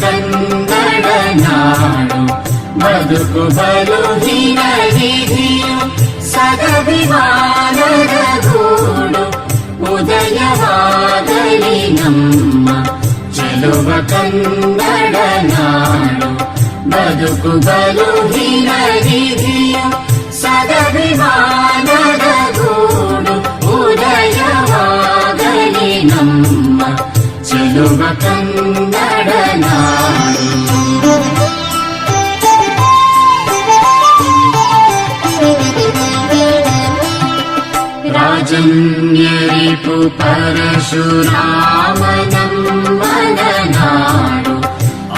ಕನ್ನಡ ನಾಡು ಬದುಕು ಬಲು ಹಿರಿಯು ಸದಭಿಮಾನದ ಗೂಡು ಉದಯವಾಗಲಿ ನಮ್ಮ ಚೆಲುವ ಕನ್ನಡ ನಾಡು ಬದುಕು ಬಲು ಹಿರಿಯು ಸದಭಿಮಾನದ కనుమ కందడనాడు రాజన్యరిపు పరశురామనం మదనాడు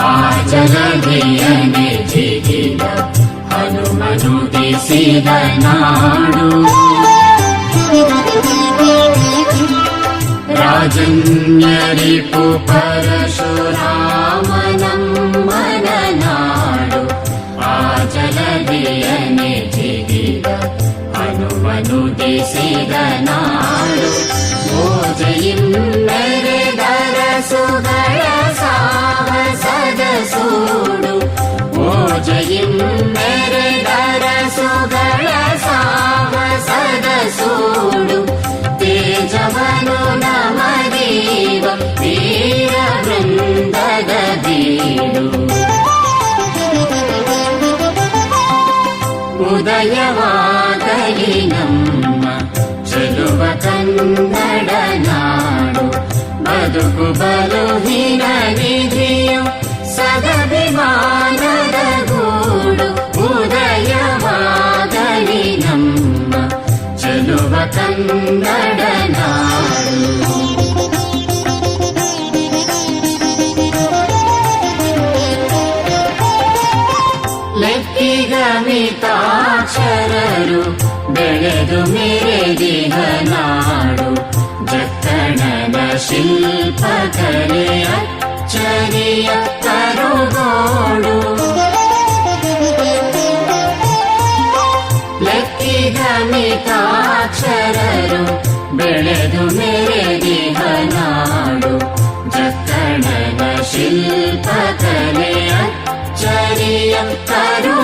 ఆ జలధియని జిగిన హనుమను దిశిదనాడు परशुरामनम् मननाडु आचलदियने आचल हनुमनु जगे मनुमनुषिरनानु मोजयिं नृ दुद सदसूडु मो जयिं दर జయవాగలినమ్మ చెలువ కన్నడ నాడు బతుకు బలుహీన నిధియు సదభిమాన ಲೆಕ್ಕಿಗಮಿತಾಕ್ಷರರು ಬೆಳೆದು ಮೆರೆದಿಹ ನಾಡು ಜಕ್ಕಣನ ಶಿಲ್ಪಕಲೆಯ ಚರಿಯ ಕರುಗೋಡು ಲೆಕ್ಕಿಗಮಿತಾಕ್ಷರರು ಬೆಳೆದು ಮೆರೆದಿಹ ನಾಡು ಜಕ್ಕಣನ ಶಿಲ್ಪಕಲೆಯ ಚರಿಯ ಕರುಗೋಡು ಚೊಕ್ಕ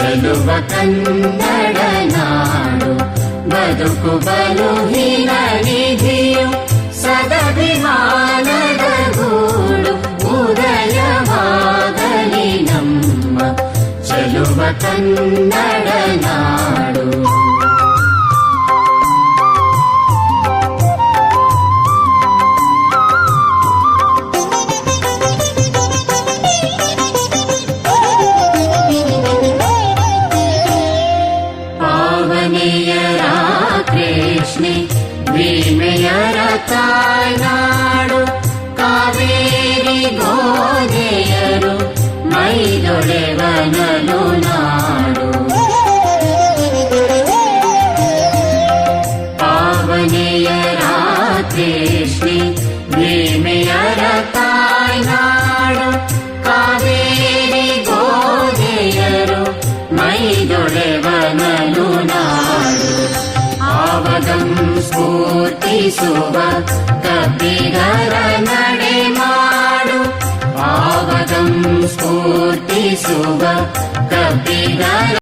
ನೆಲೆ ಬೀಡು ಚೊಕ್ಕ ಮತಗಳ ಸಾರಿದವರಿಗಿದು ನೆಲೆ ಬೀಡು ಬೊಕ್ಕಸದ ಕಣಜವೈ ವಿದ್ವತ್ತೆಗಳ ಕಾಡು ಉದಯವಾಗಲಿ ನಮ್ಮ ಚೆಲುವ ಕನ್ನಡ ನಾಡು ಬದುಕು ಬಲು ಹಿರಿಯು ಸದಭಿಮಾನದ ಗೂಡು ಉದಯವಾಗಲಿ ನಮ್ಮ ಚೆಲುವ ಕನ್ನಡ ನಾಡು वीमयरा कृष्णे वीमयरतायनाडु कावेरि गोदेयरु मैदोडेवननु नाडु पावनेयरा कृष्णे वीमयरतायनाडु कावेरि गोदेयरु मैदोडेवननु ಸ್ಫೂರ್ತಿಸುವ ಕಬ್ಬಿಗರ ನಡೆ ಮಾಡು ಆವಗಂ ಸ್ಫೂರ್ತಿಸುವ ಕಬ್ಬಿಗರ